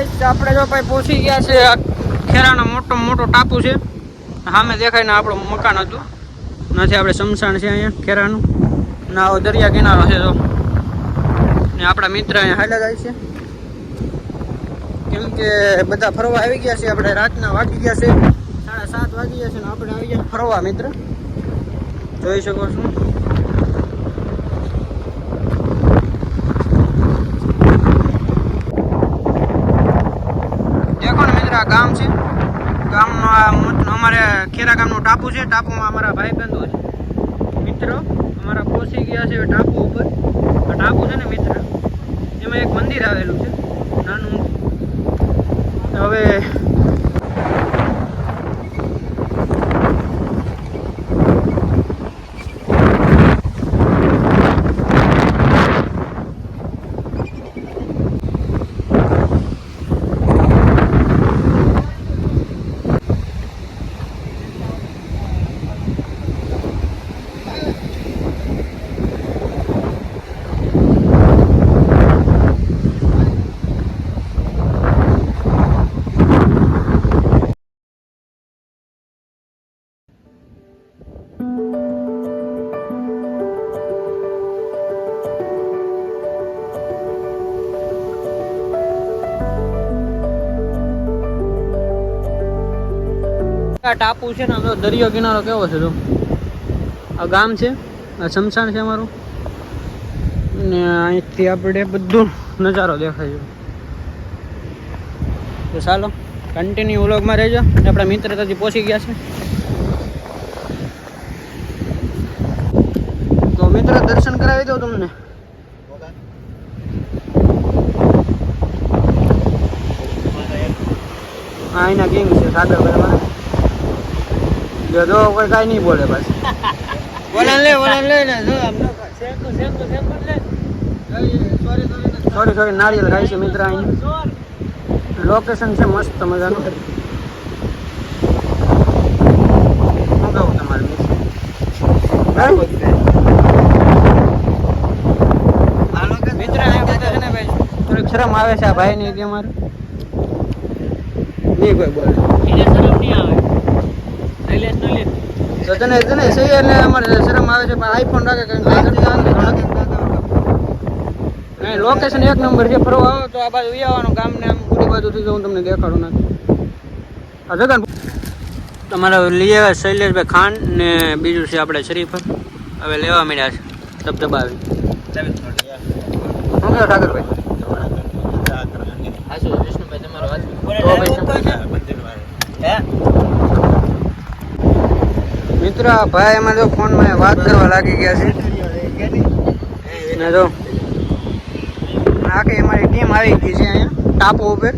આપણે જો ભાઈ પહોંચી ગયા છે ખેરાનો મોટો મોટો ટાપુ છે. સામે દેખાય ને આપણું મકાન હતું. નથી, આપણે સમસાણ છે અહીંયા, ખેરાનું. ને આવો દરિયા કિનારો છે તો ને આપણા મિત્ર અહીંયા હાલ્યા જાય છે. કેમ કે બધા ફરવા આવી ગયા છે, આપણે રાતના વાગી ગયા છે. સાડા સાત વાગી ગયા છે ને આપણે આવી ગયા ફરવા, મિત્ર. જોઈ શકો છો દેખો ને મિત્ર આ ગામ છે. ગામનો અમારે ખેરા ગામનું ટાપુ છે. ટાપુમાં અમારા ભાઈ બંધો છે. મિત્રો, અમારા પહોંચી ગયા છે ટાપુ ઉપર. આ ટાપુ છે ને મિત્ર, એમાં એક મંદિર આવેલું છે. નાનું. હવે આ ટાપુ છે ને, આમ દરિયો કિનારો કેવો છે જો. આ ગામ છે, આ શમશાન છે અમારું. ને અહીંથી આપણે બધું નજારો દેખાય છે. તો ચાલો કન્ટિન્યુ વ્લોગમાં રહેજો. આપણા મિત્ર ત્યાંથી પહોંચી ગયા છે. તો મિત્ર, દર્શન કરાવી દઉં તમને. હા એના કિંગ છે સાગરભાઈ અમારા જો જો કોઈ કાંઈ નહીં બોલે બસ. બોલાન લે બોલાન લે ને જો આમ સોરી સોરી નારિયેલ ખાય છે મિત્ર અહીં. લોકેશન છે મસ્ત મજાનું. શું કહું તમારે મિત્ર? અહીંયા બધા છે ને ભાઈ? થોડીક શરમ આવે છે આ ભાઈ ની કે અમારે નહીં કોઈ બોલે. તો તને તને સહી એટલે અમારે શરમ આવે છે પણ આઈફોન રાખે લોકેશન એક નંબર છે ફરવા આવો તો આ બાજુ આવવાનું ગામ ને આમ પૂરી બાજુથી જો હું તમને દેખાડું નથી આ જગન તમારા લઈ આવ્યા શૈલેષભાઈ ખાન ને બીજું છે આપણે શરીફ. હવે લેવા મળ્યા છે ધબધબાવી. શું કહો ઠાકરભાઈ મિત્ર ભાઈ એમાં જો ફોનમાં વાત કરવા લાગી ગયા છે. ને જો આખી અમારી ટીમ આવી ગઈ છે અહીંયા ટાપુ ઉપર.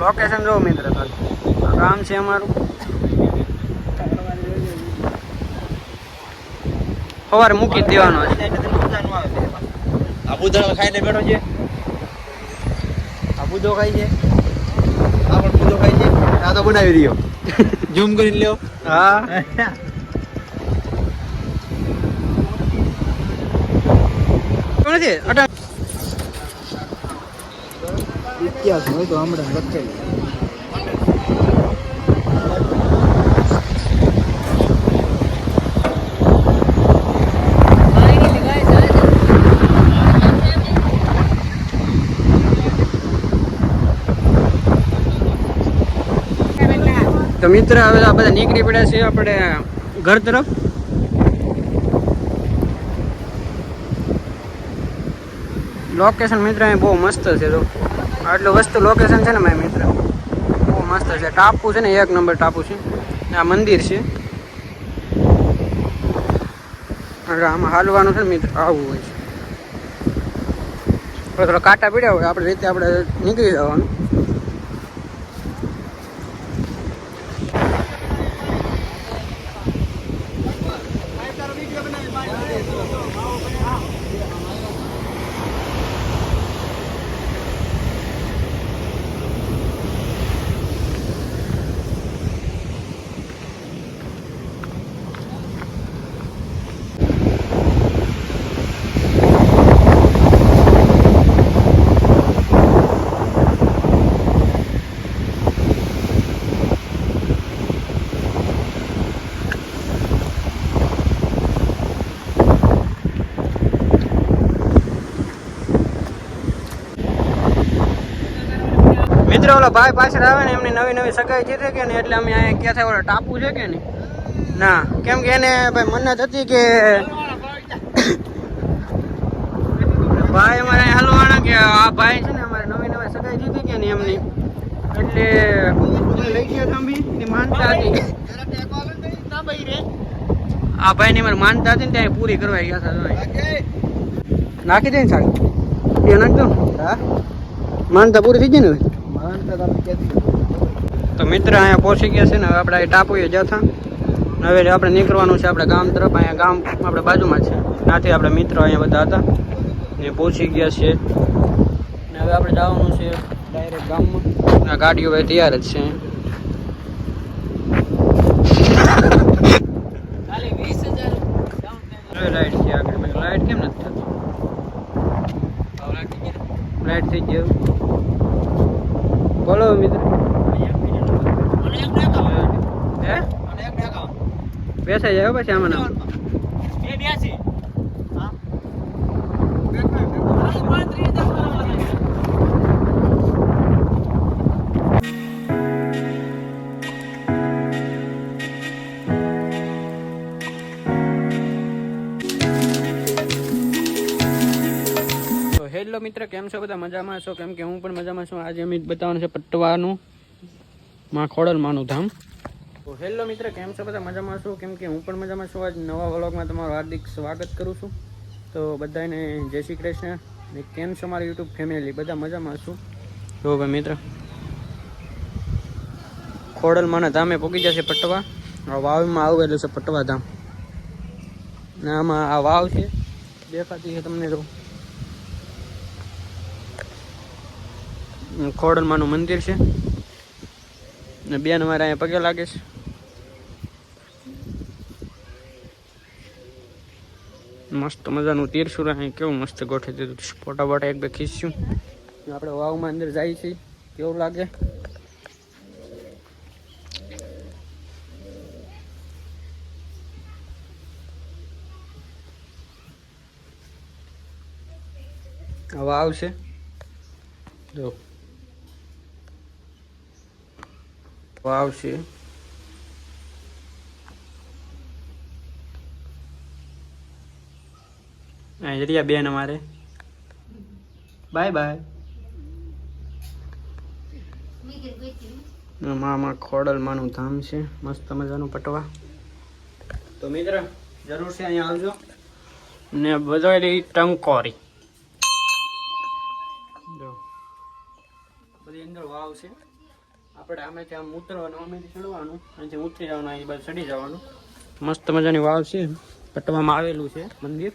લોકેશન જો મિત્ર કામ છે અમારું. સવારે મૂકી દેવાનો છે. આ બુધણ ખાઈને બેઠો છે. આ ખાઈ છે. આ પણ બુધો ખાઈ છે. આ તો બનાવી રહ્યો. ઝૂમ કરીને લ્યો. હા. કોણ છે? અટા ઇતિહાસ હોય તો હમણાં લખેલું. મિત્ર, હવે આ બધા નીકળી પડ્યા છે આપણે ઘર તરફ. લોકેશન મિત્ર, અહીં બહુ મસ્ત છે તો. આટલું વસ્તુ લોકેશન છે ને મારે મિત્ર? બહુ મસ્ત છે. ટાપુ છે ને, એક નંબર ટાપુ છે. આ મંદિર છે. આમાં હાલવાનું છે ને મિત્ર, આવું હોય છે. થોડા કાંટા પીડ્યા હોય, આપણે રીતે આપણે નીકળી જવાનું. ઓલા ભાઈ પાછળ આવે ને એમની નવી નવી સગાઈ જીતે કે ને એટલે અમે અહીંયા ક્યાં થાય ઓલા ટાપુ છે કે ને ના કેમ કે એને ભાઈ મન્નત હતી કે ભાઈ અમારે હલવાના કે આ ભાઈ છે ને અમારે નવી નવી સગાઈ જીતી કે ને એમની. એટલે લઈ ગયા થાંભી એની માનતા હતી. આ ભાઈની મારે માનતા હતી ને ત્યાં પૂરી કરવા ગયા હતા ભાઈ. નાખી દે ને સાહેબ. એ નાખજો. હા? માનતા પૂરી થઈ ગઈ ને તો મિત્ર અહીંયા પહોંચી ગયા છે ને હવે આપણે ટાપુએ જતા. હવે આપણે નીકળવાનું છે આપણે ગામ તરફ અહીંયા ગામ આપણે બાજુમાં છે. ત્યાંથી આપણે મિત્રો અહીંયા બધા હતા. ને પહોંચી ગયા છે. ને હવે આપણે જવાનું છે ડાયરેક્ટ ગામમાં. આ ગાડીઓ હવે તૈયાર જ છે. લાઈટ છે આગળ. લાઈટ કેમ નથી થતી? લાઈટ થઈ ગયું બોલો મિત્ર. હે? બેસાઈ જાય હો પછી આમાં ને આમાં. તો હેલો મિત્ર, કેમ છો? બધા મજામાં છો? કેમ કે હું પણ મજામાં છું. આજે અમે બતાવવાનું છે પટવાનું. માં ખોડલમાનું ધામ. તો હેલો મિત્ર, કેમ છો? બધા મજામાં છો? કેમ કે હું પણ મજામાં છું. આજ નવા વ્લોગમાં તમારું હાર્દિક સ્વાગત કરું છું. તો બધાને જય શ્રી કૃષ્ણ. ને કેમ છો મારી યુટ્યુબ ફેમિલી? બધા મજામાં છું? જો ભાઈ મિત્ર ખોડલમાના ધામે પોકી જશે પટવા. વાવમાં આવેલું છે પટવા ધામ. ને આમાં આ વાવ છે. દેખાતી છે તમને તો. ખોડલમાનું મંદિર છે. ને બેન અમારે અહીંયા પગે લાગે છે. મસ્ત મજાનું તીરસુર અહીં કેવું મસ્ત ગોઠવી દીધું ફોટા ફોટા એક બે ખીચ્યું આપણે વાવમાં અંદર જાય છે. કેવું લાગે? વાવ છે જો. વાવ છે અહીં રહ્યા બેન અમારે. Bye bye. મામા ખોડલ માનું ધામ છે. મસ્ત મજાનું પટવા. તો મિત્ર જરૂર છે અહીંયા આવજો. ને બધાડી ટંકોરી. જો. બધી અંદર વાવ છે. આપણે આમે ત્યાં ઉતરવાનું, અમે ચડવાનું અહીંથી ઉતરી જવાનું એ બાજુ ચડી જવાનું. મસ્ત મજાની વાવ છે. પટવામાં આવેલું છે મંદિર.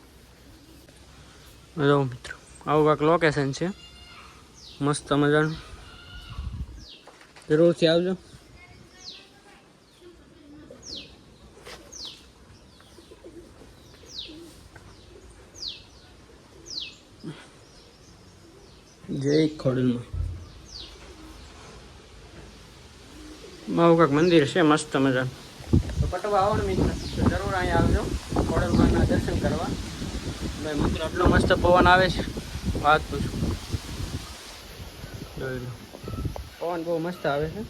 જો મિત્રો, આવું કાંક લોકેશન છે. મસ્ત મજાનું. જરૂરથી આવજો. જય ખોડલમાં. આવું કાંક મંદિર છે, મસ્ત મજા. તો પટવા આવો ને મિત્ર. જરૂર અહીંયા આવજો. ખોડલમાના દર્શન કરવા. ભાઈ, મિત્ર, આટલો મસ્ત પવન આવે છે. વાત પૂછું. પવન બહુ મસ્ત આવે છે.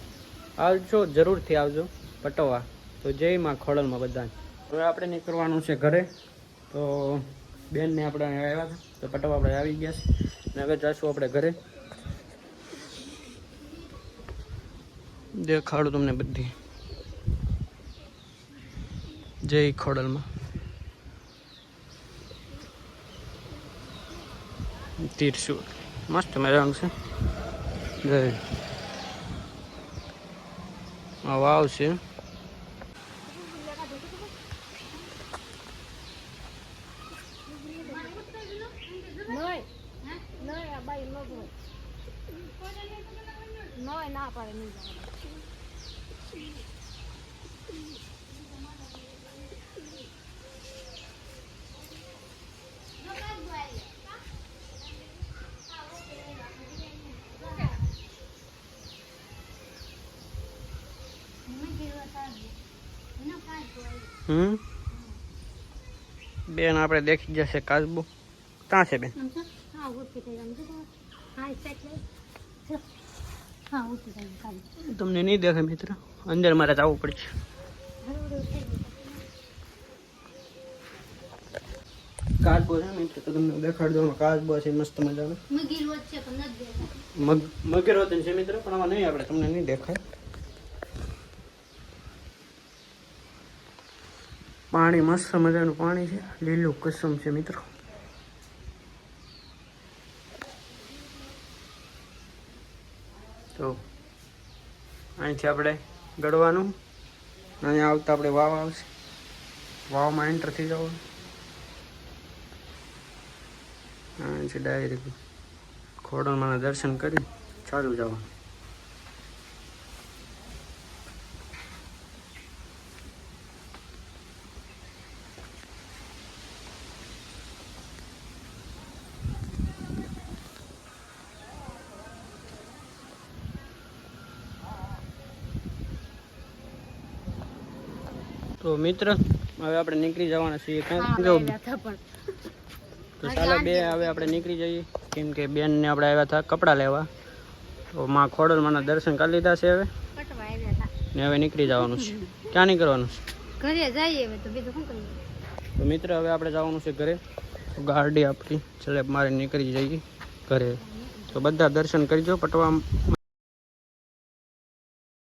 આવજો, જરૂરથી આવજો પટવા. તો જય માં ખોડલમાં બધાને. હવે આપણે નીકળવાનું છે ઘરે. તો બેનને આપણે આવ્યા તો પટવા આપણે આવી ગયા છે. ને હવે જઈશું આપણે ઘરે. દેખાડું તમને બધી. જય ખોડલમાં. તીરસુર મસ્ત મજાનું છે. જય. વાવ છે નહીં નહીં આ બાઈ ન જોય નહીં ના પાડે નહીં જવાનું. હમ? બેન આપણે દેખી જશે કાચબો. ક્યાં છે બેન? તમને નહીં દેખાય મિત્ર. અંદર મારે જવું પડશે કાચબો છે મિત્ર તો તમને દેખાડી દઉં. કાચબો છે મસ્ત મજાનો. મગીર મગેરો છે મિત્ર પણ આમાં નહીં આપણે તમને નહીં દેખાય. પાણી, મસ્ત મજાનું પાણી છે. લીલું કસમ છે મિત્રો. તો અહીંથી આપણે ગળવાનું. અહીંયા આવતા આપણે વાવ આવશે. વાવમાં એન્ટર થઈ જવાનું. અહીંથી ડાયરેક્ટ ખોડલમાંના દર્શન કરી ચાલુ જવાનું. તો મિત્ર હવે આપણે નીકળી જવાના છીએ. તો ચાલો બે હવે આપણે નીકળી જઈએ. કેમ કે બેનને આપણે આવ્યા હતા કપડાં લેવા. તો માં ખોડલમાંના દર્શન કરી લીધા છે હવે. ને હવે નીકળી જવાનું છે. ક્યાં નીકળવાનું છે? ઘરે જઈએ હવે તો બીજું શું તો મિત્ર હવે આપણે જવાનું છે ઘરે. તો ગાડી આપણી છેલ્લે મારે નીકળી જઈએ ઘરે. તો બધા દર્શન કરજો પટવા